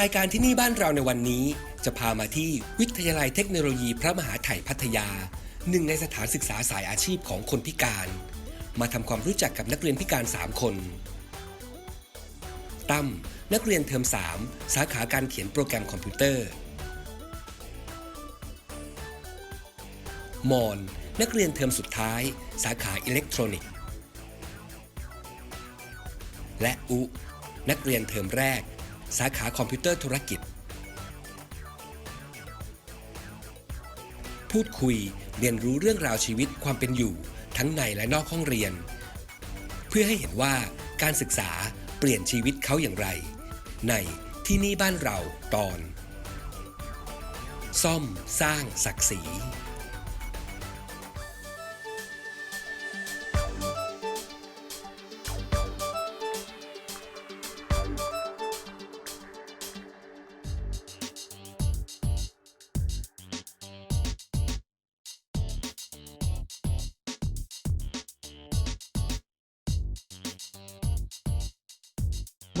รายการที่นี่บ้านเราในวันนี้ จะพามาที่วิทยาลัยเทคโนโลยีพระมหาไถยพัทยา หนึ่งในสถานศึกษาสายอาชีพของคนพิการ มาทำความรู้จักกับนักเรียนพิการ 3 คน ตั้มนักเรียนเทอม 3 สาขาการเขียนโปรแกรมคอมพิวเตอร์ มอน นักเรียนเทอมสุดท้าย สาขาอิเล็กทรอนิกส์ และอุ นักเรียนเทอมแรก สาขาคอมพิวเตอร์ธุรกิจ พูดคุยเรียนรู้เรื่องราวชีวิตความเป็นอยู่ ทั้งในและนอกห้องเรียน เพื่อให้เห็นว่าการศึกษาเปลี่ยนชีวิตเขาอย่างไร ในที่นี่บ้านเราตอน ซ่อมสร้างศักดิ์ศรี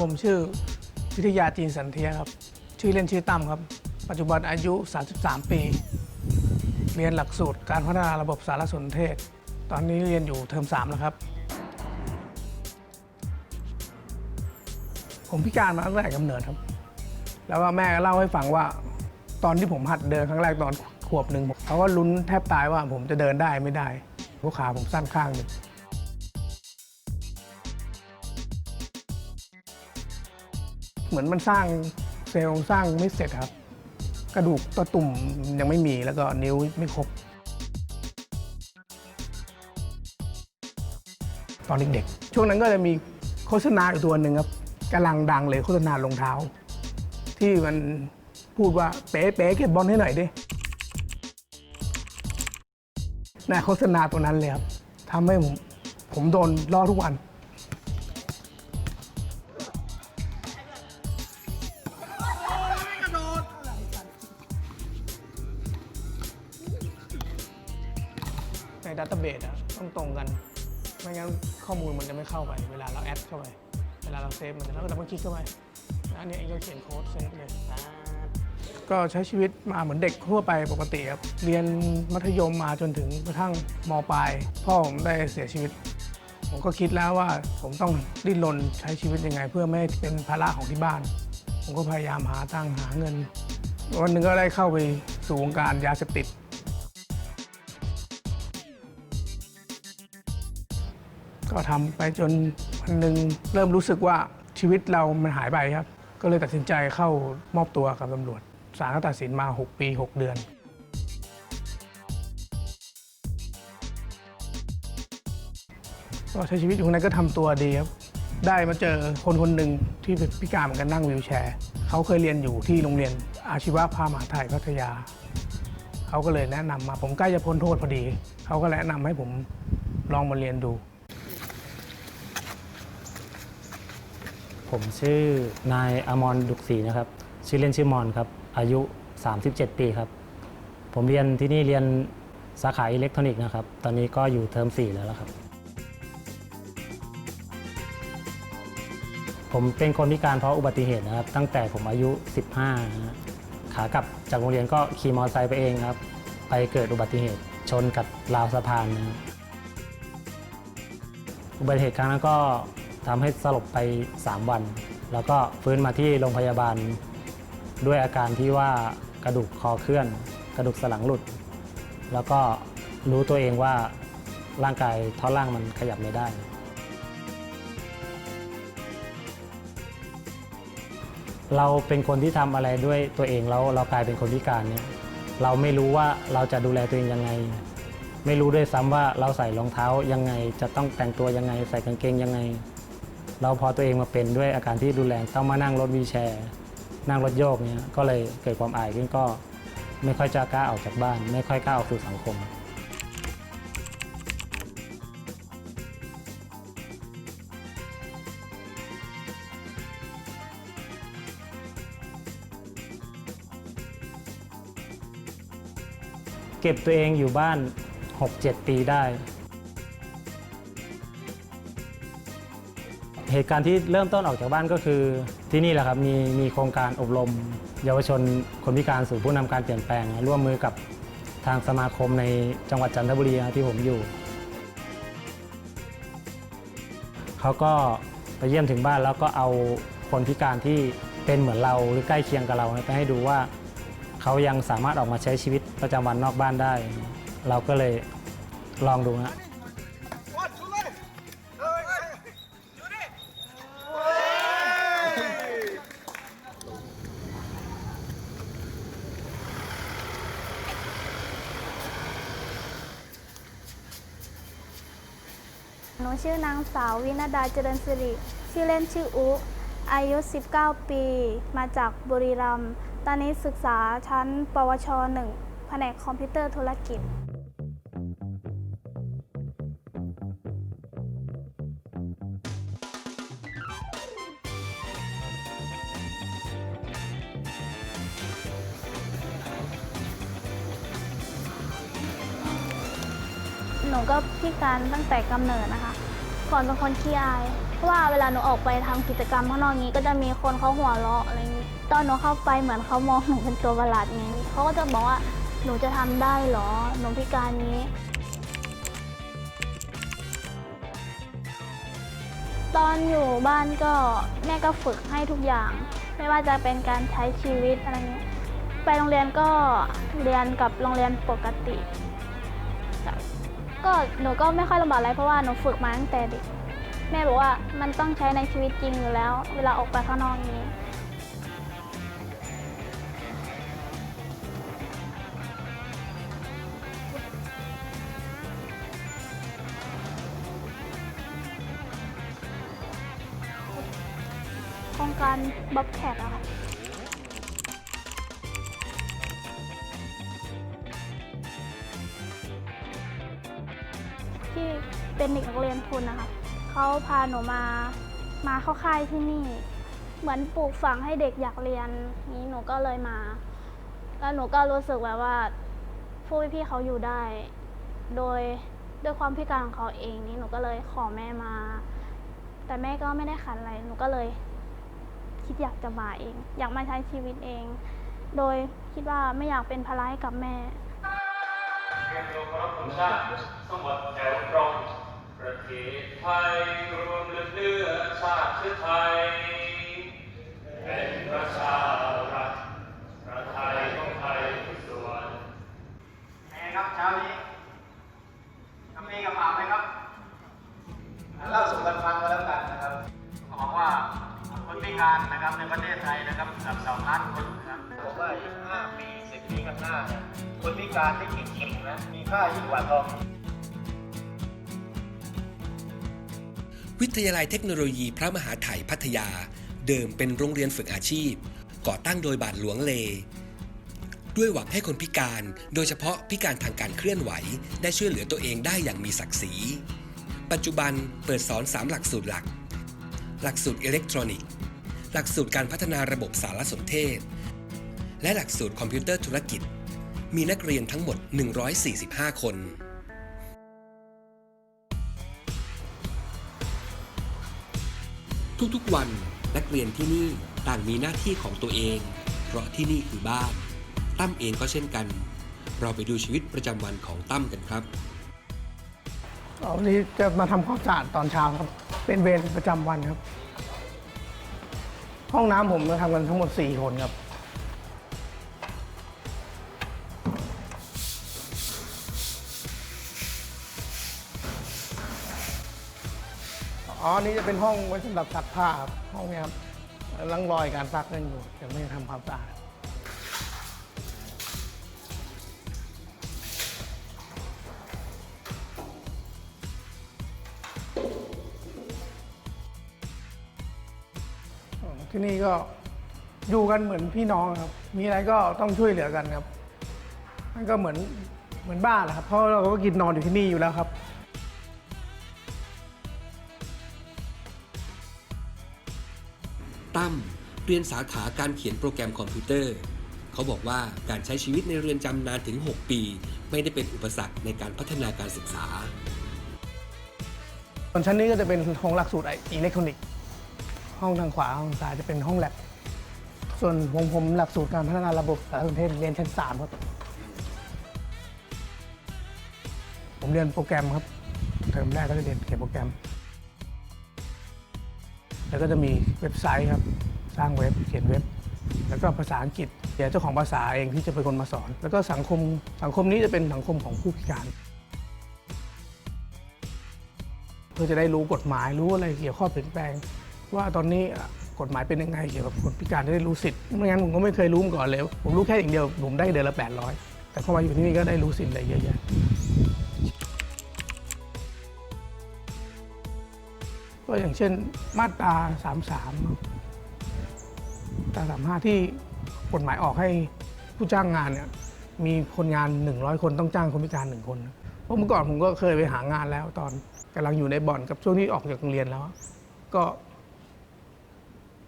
ผมชื่อวิทยาจีนสันเทียครับ ชื่อเล่นชื่อตั้มครับ ปัจจุบันอายุ 33 ปี เรียนหลักสูตรการพัฒนาระบบสารสนเทศ ตอนนี้เรียนอยู่เทอม3แล้วครับ ผมพิการมาตั้งแต่กำเนิดครับ แล้วว่าแม่ก็เล่าให้ฟังว่า ตอนที่ผมหัดเดินครั้งแรกตอนขวบหนึ่งเขาก็ลุ้นแทบตายว่าผมจะเดินได้ไม่ได้เพราะขาผมสั้นข้างหนึ่ง มือนมันสร้างเซลล์สร้างไม่เสร็จครับ กระดูกตัวตุ่มยังไม่มีแล้วก็นิ้วไม่ครบ ตอนเด็กๆ ช่วงนั้นก็จะมีโฆษณาอยู่ตัวหนึ่งครับกำลังดังเลยโฆษณารองเท้า ที่มันพูดว่าเป๊ะเป๊ะเก็บบอลให้หน่อยดินะโฆษณาตัวนั้นเลยครับทำให้ผมผมโดนล่อทุกวัน เข้าไป เวลาเราแอดเข้าไป เวลาเราเซฟมันแล้วก็ดับเบิลคลิกเข้าไปแล้วอันนี้เองก็เขียนโค้ดเซฟเลยก็ใช้ชีวิตมาเหมือนเด็กทั่วไปปกติครับ เรียนมัธยมมาจนถึงกระทั่งมปลาย พ่อผมได้เสียชีวิต ผมก็คิดแล้วว่าผมต้องดิ้นรนใช้ชีวิตยังไง เพื่อไม่ให้เป็นภาระของที่บ้าน ผมก็พยายามหาตังค์หาเงิน วันหนึ่งก็ได้เข้าไปสู่วงการยาเสพติด ก็ทำไปจนวันหนึ่งเริ่มรู้สึกว่าชีวิตเรามันหายไปครับ ก็เลยตัดสินใจเข้ามอบตัวกับตำรวจศาลก็ตัดสินมา 6 ปี 6 เดือน ก็ใช้ชีวิตอยู่ข้นก็ทำตัวดีครับ ได้มาเจอคนคนหนึ่งที่เป็นพิการเหมือนกันนั่งวีลแชร์เขาเคยเรียนอยู่ที่โรงเรียนอาชีวะพามหาไทยพัทยาเขาก็เลยแนะนำมาผมใกล้จะพ้นโทษพอดี เขาก็แนะนำให้ผมลองมาเรียนดู ผมชื่อนายอมรดุกศรีนะครับ ชื่อเล่นชื่อมอนครับ อายุ 37 ปีครับ ผมเรียนที่นี่เรียนสาขาอิเล็กทรอนิกส์นะครับ ตอนนี้ก็อยู่เทอม 4 แล้วล่ะครับ ผมเป็นคนพิการเพราะอุบัติเหตุนะครับ ตั้งแต่ผมอายุ 15นะฮะขากลับจากโรงเรียนก็ขี่มอเตอร์ไซค์ไปเองครับ ไปเกิดอุบัติเหตุชนกับราวสะพานนะครับอุบัติเหตุครั้งนั้นก็ ทำให้สลบไป 3 วัน แล้วก็ฟื้นมาที่โรงพยาบาล ด้วยอาการที่ว่ากระดูกคอเคลื่อน กระดูกสันหลังหลุด แล้วก็รู้ตัวเองว่าร่างกายท่อนล่างมันขยับไม่ได้ เราเป็นคนที่ทำอะไรด้วยตัวเองแล้วเรากลายเป็นคนพิการเนี่ยเราไม่รู้ว่าเราจะดูแลตัวเองยังไง ไม่รู้ด้วยซ้ำว่าเราใส่รองเท้ายังไง จะต้องแต่งตัวยังไง ใส่กางเกงยังไง เราพอตัวเองมาเป็นด้วยอาการที่รุนแรงต้องมานั่งรถวีแชร์ นั่งรถโยกเนี้ยก็เลยเกิดความอายขึ้นก็ไม่ค่อยจะกล้าออกจากบ้าน ไม่ค่อยกล้าออกสู่สังคม เก็บตัวเองอยู่บ้าน 6-7 ปีได้ เหตุการณ์ที่เริ่มต้นออกจากบ้านก็คือที่นี่แหละครับมีมีโครงการอบรม เยาวชนคนพิการสู่ผู้นำการเปลี่ยนแปลง ร่วมมือกับทางสมาคมในจังหวัดจันทบุรีที่ผมอยู่เขาก็ไปเยี่ยมถึงบ้านแล้วก็เอาคนพิการที่เป็นเหมือนเราหรือใกล้เคียงกับเราไปให้ดูว่าเขายังสามารถออกมาใช้ชีวิตประจำวันนอกบ้านได้ เราก็เลยลองดูนะ สาววินาดาเจริญสิริ ชื่อเล่นชื่ออุอายุ 19 ปี มาจากบุรีรัมย์ ตอนนี้ศึกษาชั้น ปวช 1 แผนกคอมพิวเตอร์ธุรกิจ หนูก็พิการตั้งแต่กำเนิดนะคะ ก่อนเป็นคนขี้อายเพราะว่าเวลาหนูออกไปทำกิจกรรมข้างนอกนี้ ก็จะมีคนเขาหัวเราะอะไรอย่างนี้ ตอนหนูเข้าไปเหมือนเขามองหนูเป็นตัวประหลาดไงเขาก็จะบอกว่าหนูจะทำได้เหรอหนูพิการนี้ ตอนอยู่บ้านก็แม่ก็ฝึกให้ทุกอย่าง ไม่ว่าจะเป็นการใช้ชีวิตอะไรเงี้ยไปโรงเรียนก็เรียนกับโรงเรียนปกติ ก็หนูก็ไม่ค่อยลำบากอะไรเพราะว่าหนูฝึกมาตั้งแต่เด็กแม่บอกว่ามันต้องใช้ในชีวิตจริงอยู่แล้ว เวลาออกไปข้างนอกอย่างนี้ โครงการบ๊อบแคท พาหนูมา มาเข้าค่ายที่นี่ เหมือนปลูกฝังให้เด็กอยากเรียนนี้หนูก็เลยมา แล้วหนูก็รู้สึกแบบว่าผู้พี่เขาอยู่ได้ โดยด้วยความพิการของเขาเองนี้หนูก็เลยขอแม่มา แต่แม่ก็ไม่ได้ขัดอะไรหนูก็เลย คิดอยากจะมาเอง อยากมาใช้ชีวิตเอง โดยคิดว่าไม่อยากเป็นภาระให้กับแม่เรียนรู้เคารพธงชาติทั้งหมดแถวตรง ประเทศไทยรวมเลือดเลือชาติเชื้อไทย เป็นประชารัฐประไทยของไทยทุกส่วนไงครับเช้านี้กำมีกับหมาไหมครับเล่าสู่กันฟังก็แล้วกันนะครับเขาบอกว่าคนพิการนะครับในประเทศไทยนะครับกับสองล้านคนนะครับผมว่าอีก5ปี10ปีข้างหน้า คนพิการที่จริงๆนะมีค่ายิ่งกว่าทอง วิทยาลัยเทคโนโลยีพระมหาไทยพัทยา เดิมเป็นโรงเรียนฝึกอาชีพ ก่อตั้งโดยบาทหลวงเล ด้วยหวังให้คนพิการ โดยเฉพาะพิการทางการเคลื่อนไหว ได้ช่วยเหลือตัวเองได้อย่างมีศักดิ์ศรี ปัจจุบันเปิดสอน 3 หลักสูตรหลัก หลักสูตรอิเล็กทรอนิกส์ หลักสูตรการพัฒนาระบบสารสนเทศ และหลักสูตรคอมพิวเตอร์ธุรกิจ มีนักเรียนทั้งหมด 145 คน ทุกๆ วันนักเรียนที่นี่ต่างมีหน้าที่ของตัวเอง เพราะที่นี่คือบ้าน ตั้มเองก็เช่นกัน เราไปดูชีวิตประจำวันของตั้มกันครับวันนี้จะมาทำความสะอาดตอนเช้าครับ เป็นเวรประจำวันครับ ห้องน้ำผมเราทำกันทั้งหมด 4 คนครับ อ๋อ นี่จะเป็นห้องไว้สำหรับซักผ้าครับห้องนี้ครับร่องรอยการซักนั่นอยู่ยังไม่ได้ทำความสะอาดที่นี่ก็อยู่กันเหมือนพี่น้องครับ มีอะไรก็ต้องช่วยเหลือกันครับ มันก็เหมือนเหมือนบ้านแหละครับ เพราะเราก็กินนอนอยู่ที่นี่อยู่แล้วครับ ตั้มเรียนสาขาการเขียนโปรแกรมคอมพิวเตอร์ เขาบอกว่าการใช้ชีวิตในเรือนจำนานถึง 6 ปี ไม่ได้เป็นอุปสรรคในการพัฒนาการศึกษา ส่วนชั้นนี้ก็จะเป็นห้องหลักสูตรอิเล็กทรอนิกส์ ห้องทางขวาห้องซ้ายจะเป็นห้องแลบ ส่วนผมผมหลักสูตรการพัฒนาระบบสารสนเทศเรียนชั้นสามครับ ผมเรียนโปรแกรมครับ เทอมแรกก็จะเรียนเขียนโปรแกรม แล้วก็จะมีเว็บไซต์ครับ สร้างเว็บเขียนเว็บ แล้วก็ภาษาอังกฤษเดี๋ยวเจ้าของภาษาเองที่จะเป็นคนมาสอน แล้วก็สังคมสังคมนี้จะเป็นสังคมของผู้พิการ เพื่อจะได้รู้กฎหมายรู้อะไรเกี่ยวกับข้อเปลี่ยนแปลง ว่าตอนนี้กฎหมายเป็นยังไงเกี่ยวกับคนพิการจะได้รู้สิทธิ์ไม่งั้นผมก็ไม่เคยรู้มาก่อนเลยผมรู้แค่อย่างเดียวผมได้เดือนละ800แต่พอมาอยู่ที่นี่ก็ได้รู้สิทธิ์อะไรเยอะแยะ ก็อย่างเช่นมาตรา 33มาตรา35 ที่กฎหมายออกให้ผู้จ้างงานเนี่ยมีคนงาน 100 คนต้องจ้างคนพิการหนึ่งคนเพราะเมื่อก่อนผมก็เคยไปหางานแล้ว ตอนกำลังอยู่ในบ่อนกับช่วงที่ออกจากโรงเรียนแล้ว ก็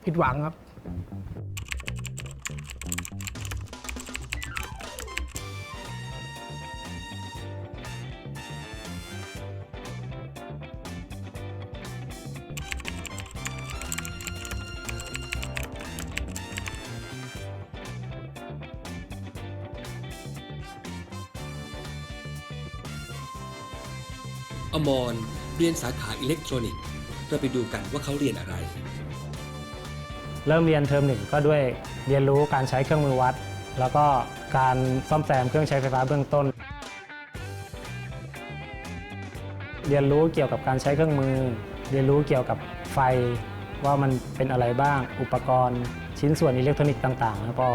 ผิดหวังครับ อมรเรียนสาขาอิเล็กทรอนิกส์ เราไปดูกันว่าเขาเรียนอะไร เริ่มเรียนเทอมหนึ่งก็ด้วยเรียนรู้การใช้เครื่องมือวัด แล้วก็การซ่อมแซมเครื่องใช้ไฟฟ้าเบื้องต้น เรียนรู้เกี่ยวกับการใช้เครื่องมือ เรียนรู้เกี่ยวกับไฟว่ามันเป็นอะไรบ้าง อุปกรณ์ ชิ้นส่วนอิเล็กทรอนิกส์ต่างๆแล้วพอ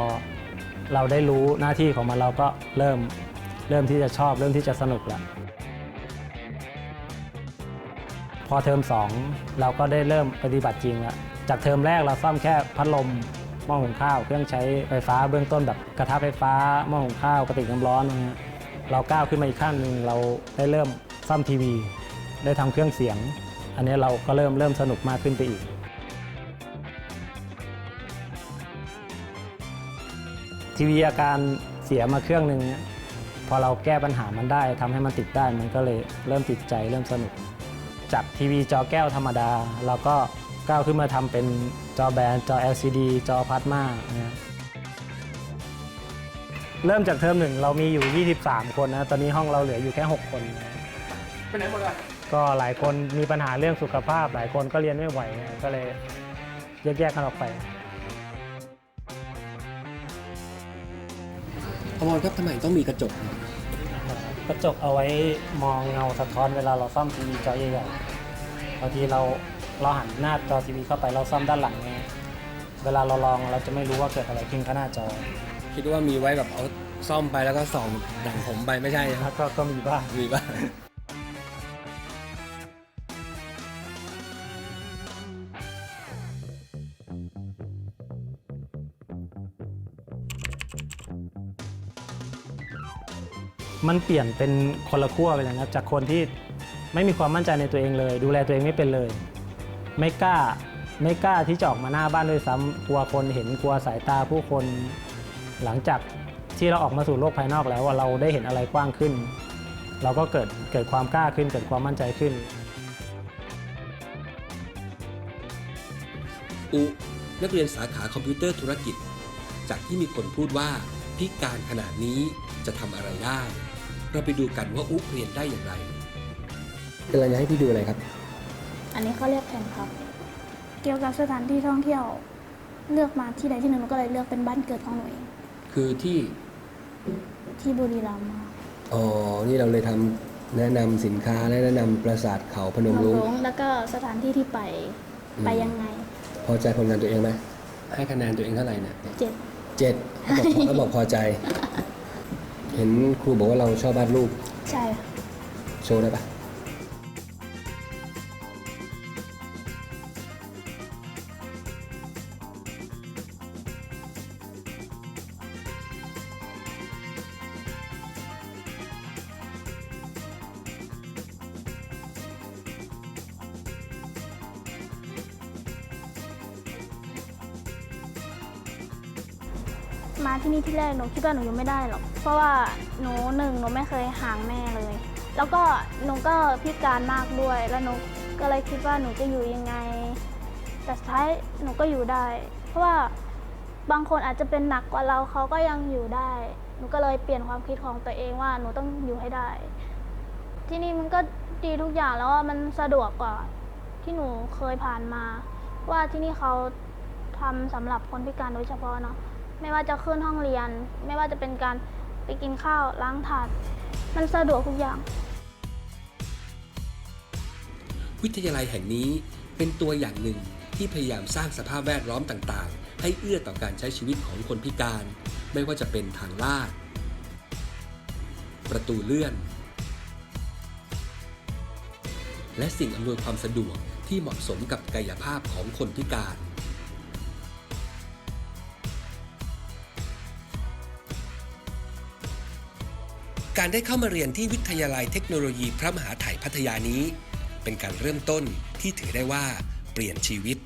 เราได้รู้หน้าที่ของมันเราก็เริ่มเริ่มที่จะชอบเริ่มที่จะสนุกแล้ว อเทอม 2 เราก็ได้เริ่มปฏิบัติจริงแล้วจากเทอมแรกเราซ่อมแค่พัดลมหม้อหุงข้าว เครื่องใช้ไฟฟ้าเบื้องต้นแบบกระทะไฟฟ้าหม้อหุงข้าวกระติกน้ำร้อนนะฮะเราก้าวขึ้นมาอีกขั้นหนึ่งเราได้เริ่มซ่อมทีวี ได้ทำเครื่องเสียง อันนี้เราก็เริ่มเริ่มสนุกมากขึ้นไปอีกทีวีอาการเสียมาเครื่องหนึ่งเนี่ยพอเราแก้ปัญหามันได้ทำให้มันติดได้มันก็เลยเริ่มติดใจเริ่มสนุก จากทีวีจอแก้วธรรมดา เราก็ก้าวขึ้นมาทำเป็นจอแบนจอ LCD จอพลาสมานะเริ่มจากเทอมหนึ่งเรามีอยู่ 23 คนนะ ตอนนี้ห้องเราเหลืออยู่แค่ 6 คนนะไปไหนหมดเลยก็หลายคนมีปัญหาเรื่องสุขภาพ หลายคนก็เรียนไม่ไหวนะก็เลยแยกๆกันออกไป อมรครับทำไมต้องมีกระจก กระจกเอาไว้มองเงาสะท้อนเวลาเราซ่อมทีวีจอใหญ่ๆ บางทีเราเราหันหน้าจอทีวีเข้าไปเราซ่อมด้านหลังเนี่ยเวลาเราลองเราจะไม่รู้ว่าเกิดอะไรขึ้นข้างหน้าจอคิดว่ามีไว้แบบเอาซ่อมไปแล้วก็ส่องดังผมไปไม่ใช่นะคแล้รับวก็ก็มีบ้าง มีบ้างมันเปลี่ยนเป็นคนละขั้วไปเลยนะครับจากคนที่ ไม่มีความมั่นใจในตัวเองเลย ดูแลตัวเองไม่เป็นเลย ไม่กล้าไม่กล้าที่จะออกมาหน้าบ้านด้วยซ้ำกลัวคนเห็นกลัวสายตาผู้คน หลังจากที่เราออกมาสู่โลกภายนอกแล้วว่าเราได้เห็นอะไรกว้างขึ้น เราก็เกิดเกิดความกล้าขึ้นเกิดความมั่นใจขึ้น อุ นักเรียนสาขาคอมพิวเตอร์ธุรกิจ จากที่มีคนพูดว่าพิการขนาดนี้จะทำอะไรได้ เราไปดูกันว่าอุเรียนได้อย่างไร กำลังจะให้พี่ดูอะไรครับ อันนี้เขาเรียกแผนครับ เกี่ยวกับสถานที่ท่องเที่ยว เลือกมาที่ใดที่หนึ่งหนูก็เลยเลือกเป็นบ้านเกิดของหนูเองคือที่ที่บุรีรัมย์ค่ะอ๋อนี่เราเลยทำแนะนำสินค้าและแนะนำปราสาทเขาพนมหนูรุ้งหลงแล้วก็สถานที่ที่ไปอืม ไปยังไงพอใจผลงานตัวเองไหมให้คะแนนตัวเองเท่าไหร่เนี่ยเจ็ดเจ็ดเขาบอกเขาบอกพอใจ เห็นครูบอกว่าเราชอบวาดรูปใช่ค่ะโชว์ได้ปะ ที่นี่ที่แรกหนูคิดว่าหนูอยู่ไม่ได้หรอก เพราะว่าหนูหนึ่งหนูไม่เคยห่างแม่เลย แล้วก็หนูก็พิการมากด้วย แล้วหนูก็เลยคิดว่าหนูจะอยู่ยังไง แต่สุดท้ายหนูก็อยู่ได้ เพราะว่าบางคนอาจจะเป็นหนักกว่าเราเขาก็ยังอยู่ได้ หนูก็เลยเปลี่ยนความคิดของตัวเองว่าหนูต้องอยู่ให้ได้ ที่นี่มันก็ดีทุกอย่างแล้วว่ามันสะดวกกว่าที่หนูเคยผ่านมา ว่าที่นี่เขาทำสำหรับคนพิการโดยเฉพาะเนาะ ไม่ว่าจะขึ้นห้องเรียน ไม่ว่าจะเป็นการไปกินข้าวล้างถาด มันสะดวกทุกอย่าง วิทยาลัยแห่งนี้เป็นตัวอย่างหนึ่งที่พยายามสร้างสภาพแวดล้อมต่างๆ ให้เอื้อต่อการใช้ชีวิตของคนพิการ ไม่ว่าจะเป็นทางลาด ประตูเลื่อน และสิ่งอำนวยความสะดวกที่เหมาะสมกับกายภาพของคนพิการ การได้เข้ามาเรียนที่วิทยาลัยเทคโนโลยีพระมหาไถยพัทยานี้ เป็นการเริ่มต้นที่ถือได้ว่าเปลี่ยนชีวิต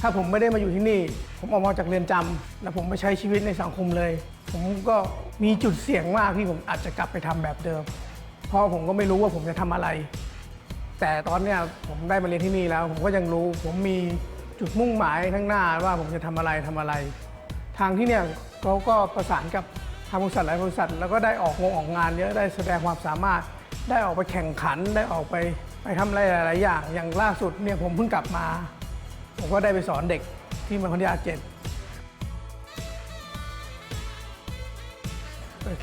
ถ้าผมไม่ได้มาอยู่ที่นี่ ผมออกมาจากเรือนจำแล้วผมไปใช้ชีวิตในสังคมเลย ผมก็มีจุดเสี่ยงมากที่ผมอาจจะกลับไปทำแบบเดิม เพราะผมก็ไม่รู้ว่าผมจะทำอะไร แต่ตอนเนี้ยผมได้มาเรียนที่นี่แล้ว ผมก็ยังรู้ผมมีจุดมุ่งหมายข้างหน้าว่าผมจะทำอะไรทำอะไร ทางที่เนี่ยเขาก็ประสานกับ ทางบริษัทหลายบริษัท แล้วก็ได้ออกงงออกงานเยอะได้แสดงความสามารถ ได้ออกไปแข่งขันได้ออกไปไปทำอะไรหลาย ๆ อย่าง อย่างล่าสุดเนี่ยผมเพิ่งกลับมา ผมก็ได้ไปสอนเด็กที่มันคนยาเจ็ด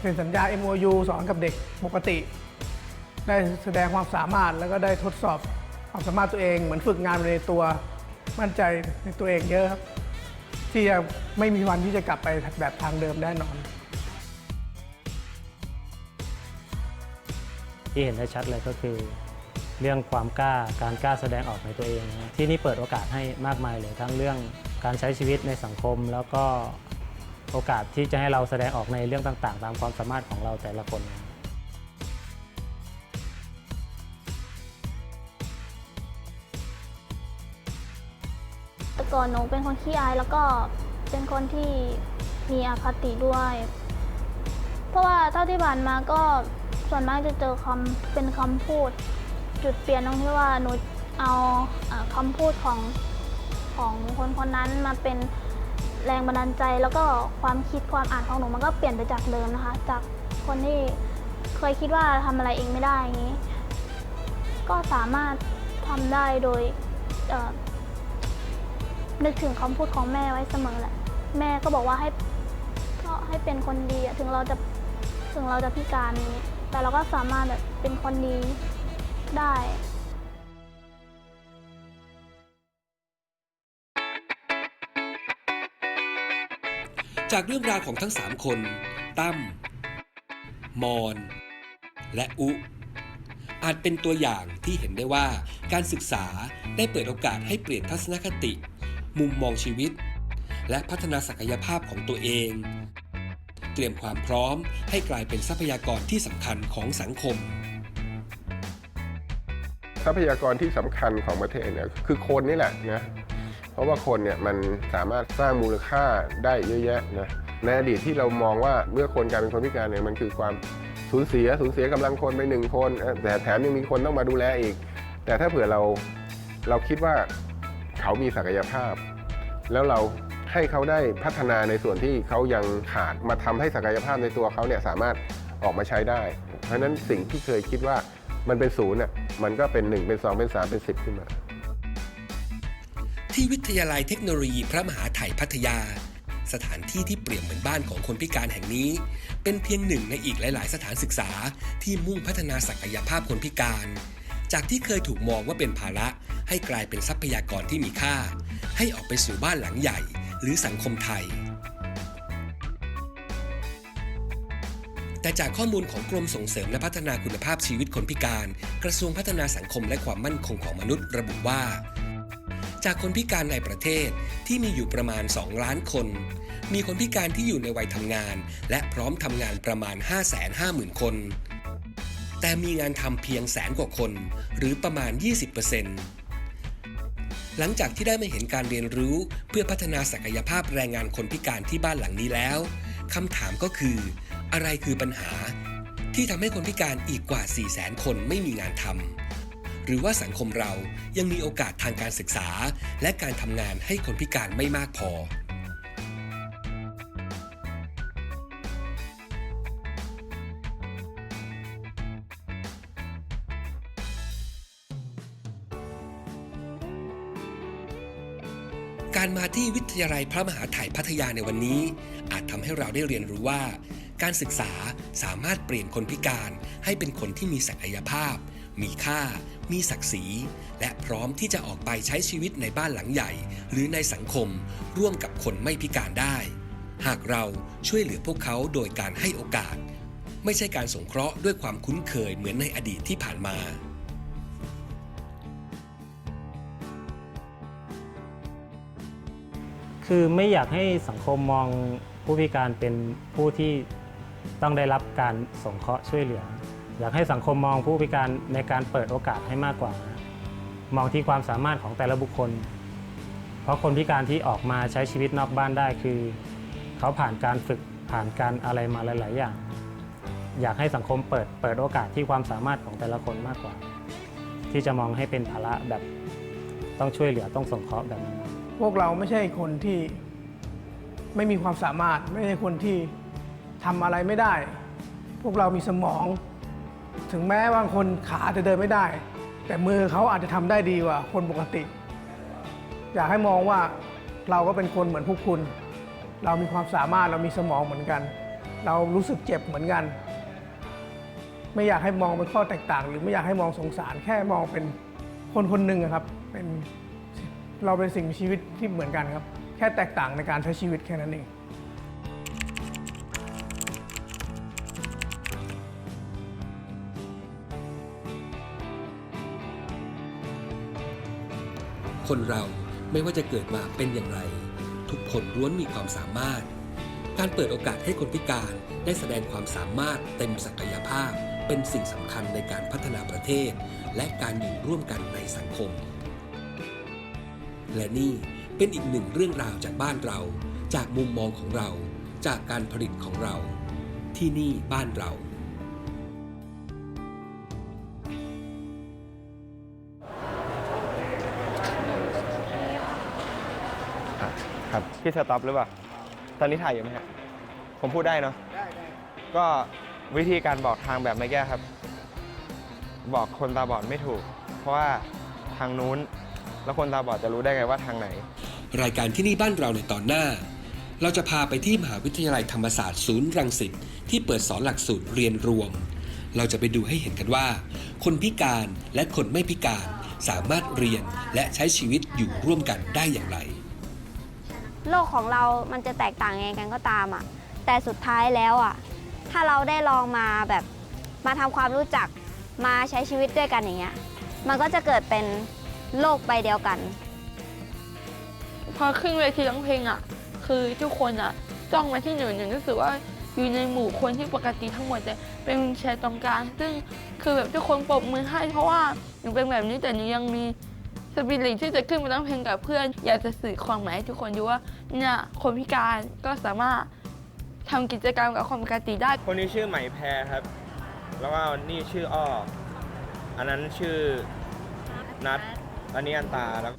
เป็นสัญญา MOU สอนกับเด็กปกติ ได้แสดงความสามารถแล้วก็ได้ทดสอบความสามารถตัวเอง เหมือนฝึกงานในตัวมั่นใจในตัวเองเยอะครับ ที่จะไม่มีวันที่จะกลับไปแบบทางเดิมแน่นอน ที่เห็นได้ชัดเลยก็คือ เรื่องความกล้าการกล้าแสดงออกในตัวเองนะที่นี่เปิดโอกาสให้มากมายเลยทั้งเรื่องการใช้ชีวิตในสังคม แล้วก็โอกาสที่จะให้เราแสดงออกในเรื่องต่างๆ ตามความสามารถของเราแต่ละคนแต่ก่อนหนูเป็นคนขี้อายแล้วก็เป็นคนที่มีอคติด้วย เพราะว่าเท่าที่ผ่านมาก็ ส่วนมากจะเจอคำเป็นคำพูด จุดเปลี่ยนตรงที่ว่าหนูเอาอคำพูดของของคนคนนั้นมาเป็นแรงบันดาลใจ แล้วก็ความคิดความอ่านของหนูมันก็เปลี่ยนไปจากเดิมนะคะ จากคนที่เคยคิดว่าทำอะไรเองไม่ได้อย่างนี้ ก็สามารถทำได้โดยนึกถึงคำพูดของแม่ไว้เสมอแหละ แม่ก็บอกว่าให้ก็ให้เป็นคนดีถึงเราจะถึงเราจะพิการนี้ แต่เราก็สามารถแบบเป็นคนดีได้จากเรื่องราวของทั้ง 3 คน ตั้ม มอน และอุ อาจเป็นตัวอย่างที่เห็นได้ว่าการศึกษาได้เปิดโอกาสให้เปลี่ยนทัศนคติ มุมมองชีวิต และพัฒนาศักยภาพของตัวเอง เตรียมความพร้อม ให้กลายเป็นทรัพยากรที่สำคัญของสังคม ทรัพยากรที่สำคัญของประเทศเนี่ยคือคนนี่แหละนะเพราะว่าคนเนี่ยมันสามารถสร้างมูลค่าได้เยอะแยะนะในอดีตที่เรามองว่าเมื่อคนกลายเป็นคนพิการเนี่ยมันคือความสูญเสียสูญเสียกำลังคนไปหนึ่งคน แต่แถมยังมีคนต้องมาดูแลอีก แต่ถ้าเผื่อเราเราคิดว่าเขามีศักยภาพ แล้วเรา ให้เขาได้พัฒนาในส่วนที่เขายังขาดมาทำให้ศักยภาพในตัวเขาเนี่ยสามารถออกมาใช้ได้ เพราะฉะนั้นสิ่งที่เคยคิดว่ามันเป็นศูนย์น่ะมันก็เป็นหนึ่งเป็นสองเป็นสามเป็นสิบขึ้นมา ที่วิทยาลัยเทคโนโลยีพระมหาไถยพัทยา สถานที่ที่เปรียบเหมือนบ้านของคนพิการแห่งนี้ เป็นเพียงหนึ่งในอีกหลาย ๆ สถานศึกษาที่มุ่งพัฒนาศักยภาพคนพิการ จากที่เคยถูกมองว่าเป็นภาระให้กลายเป็นทรัพยากรที่มีค่า ให้ออกไปสู่บ้านหลังใหญ่ หรือสังคมไทย แต่จากข้อมูลของกรมส่งเสริมและพัฒนาคุณภาพชีวิตคนพิการ กระทรวงพัฒนาสังคมและความมั่นคงของมนุษย์ระบุว่า จากคนพิการในประเทศที่มีอยู่ประมาณ 2 ล้านคน มีคนพิการที่อยู่ในวัยทำงาน และพร้อมทำงานประมาณ 550,000 คน แต่มีงานทำเพียงแสนกว่าคน หรือประมาณ 20%แหลังจากที่ได้มาเห็นการเรียนรู้เพื่อพัฒนาศักยภาพแรงงานคนพิการที่บ้านหลังนี้แล้วคำถามก็คือ อะไรคือปัญหา ที่ทำให้คนพิการอีกกว่า 4 0 0 0 0 0 คนไม่มีงานทำหรือว่าสังคมเรายังมีโอกาสทางการศึกษา และการทำงานให้คนพิการไม่มากพอ การมาที่วิทยาลัยพระมหาไถยพัทยาในวันนี้ อาจทำให้เราได้เรียนรู้ว่า การศึกษาสามารถเปลี่ยนคนพิการให้เป็นคนที่มีศักยภาพ มีค่า มีศักดิ์ศรี และพร้อมที่จะออกไปใช้ชีวิตในบ้านหลังใหญ่ หรือในสังคม ร่วมกับคนไม่พิการได้ หากเราช่วยเหลือพวกเขาโดยการให้โอกาส ไม่ใช่การสงเคราะห์ด้วยความคุ้นเคยเหมือนในอดีตที่ผ่านมา คือไม่อยากให้สังคมมองผู้พิการเป็นผู้ที่ต้องได้รับการสงเคราะห์ช่วยเหลือ อยากให้สังคมมองผู้พิการในการเปิดโอกาสให้มากกว่า มองที่ความสามารถของแต่ละบุคคล เพราะคนพิการที่ออกมาใช้ชีวิตนอกบ้านได้คือ เขาผ่านการฝึกผ่านการอะไรมาหลาย ๆ อย่าง อยากให้สังคมเปิดเปิดโอกาสที่ความสามารถของแต่ละคนมากกว่า ที่จะมองให้เป็นภาระแบบต้องช่วยเหลือต้องสงเคราะห์แบบนั้น พวกเราไม่ใช่คนที่ไม่มีความสามารถ ไม่ใช่คนที่ทำอะไรไม่ได้ พวกเรามีสมอง ถึงแม้บางคนขาจะเดินไม่ได้ แต่มือเขาอาจจะทำได้ดีกว่าคนปกติ อยากให้มองว่าเราก็เป็นคนเหมือนพวกคุณ เรามีความสามารถเรามีสมองเหมือนกัน เรารู้สึกเจ็บเหมือนกัน ไม่อยากให้มองเป็นข้อแตกต่าง หรือไม่อยากให้มองสงสารแค่มองเป็นคนคนหนึ่งครับเป็น เราเป็นสิ่งมีชีวิตที่เหมือนกันครับ แค่แตกต่างในการใช้ชีวิตแค่นั้นเองคนเราไม่ว่าจะเกิดมาเป็นอย่างไร ทุกคนล้วนมีความสามารถ การเปิดโอกาสให้คนพิการได้แสดงความสามารถเต็มศักยภาพ เป็นสิ่งสำคัญในการพัฒนาประเทศ และการอยู่ร่วมกันในสังคม และนี่เป็นอีกหนึ่งเรื่องราวจากบ้านเรา จากมุมมองของเรา จากการผลิตของเรา ที่นี่บ้านเรา ครับพี่สต็อปหรือเปล่า ตอนนี้ถ่ายอยู่ไหมฮะผมพูดได้เนาะก็วิธีการบอกทางแบบเมื่อกี้ครับ บอกคนตาบอดไม่ถูก เพราะว่าทางนู้น แล้วคนตาบอดจะรู้ได้ไงว่าทางไหน รายการที่นี่บ้านเราในตอนหน้า เราจะพาไปที่มหาวิทยาลัยธรรมศาสตร์ศูนย์รังสิตที่เปิดสอนหลักสูตรเรียนรวม เราจะไปดูให้เห็นกันว่า คนพิการและคนไม่พิการสามารถเรียนและใช้ชีวิตอยู่ร่วมกันได้อย่างไร โลกของเรามันจะแตกต่างยังไงกันก็ตามอะ แต่สุดท้ายแล้วอะ ถ้าเราได้ลองมาแบบมาทำความรู้จักมาใช้ชีวิตด้วยกันอย่างเงี้ย มันก็จะเกิดเป็น โลกใบเดียวกัน พอขึ้นเวทีร้องเพลงอะ คือทุกคนอะจ้องมาที่หนูหนูรู้สึกว่าอยู่ในหมู่คนที่ปกติทั้งหมดแต่เป็นวิวแชร์ตรงกลางซึ่งคือแบบทุกคนปรบมือให้ เพราะว่าหนูเป็นแบบนี้แต่หนูยังมีสปิริตที่จะขึ้นมาร้องเพลงกับเพื่อน อยากจะสื่อความหมายให้ทุกคนดูว่าเนี่ยคนพิการก็สามารถทำกิจกรรมกับคนปกติได้ คนนี้ชื่อไหมแพรครับ แล้วก็นี่ชื่ออ้อ อันนั้นชื่อนัด อันนี้อันตาแล้ว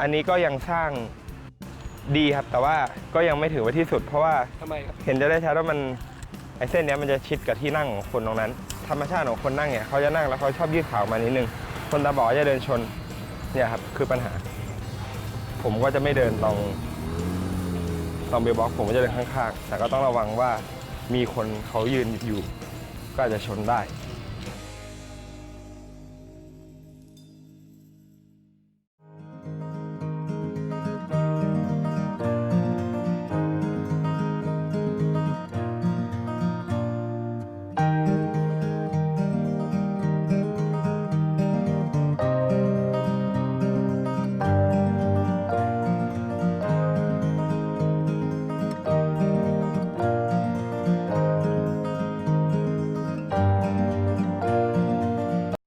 อันนี้ก็ยังสร้างดีครับ แต่ว่าก็ยังไม่ถือว่าที่สุด เพราะว่าทำไมครับ เห็นจะได้ชัดว่ามันไอ้เส้นเนี้ยมันจะชิดกับที่นั่งของคนตรงนั้น ธรรมชาติของคนนั่งเนี่ยเขาจะนั่งแล้วเขาชอบยืดขาออกมานิดนึง คนตาบอดจะเดินชนเนี่ยครับคือปัญหา ผมก็จะไม่เดินตรงตรงเบลบ็อกซ์ผมก็จะเดินข้างๆ แต่ก็ต้องระวังว่ามีคนเขายืนอยู่ก็อาจจะชนได้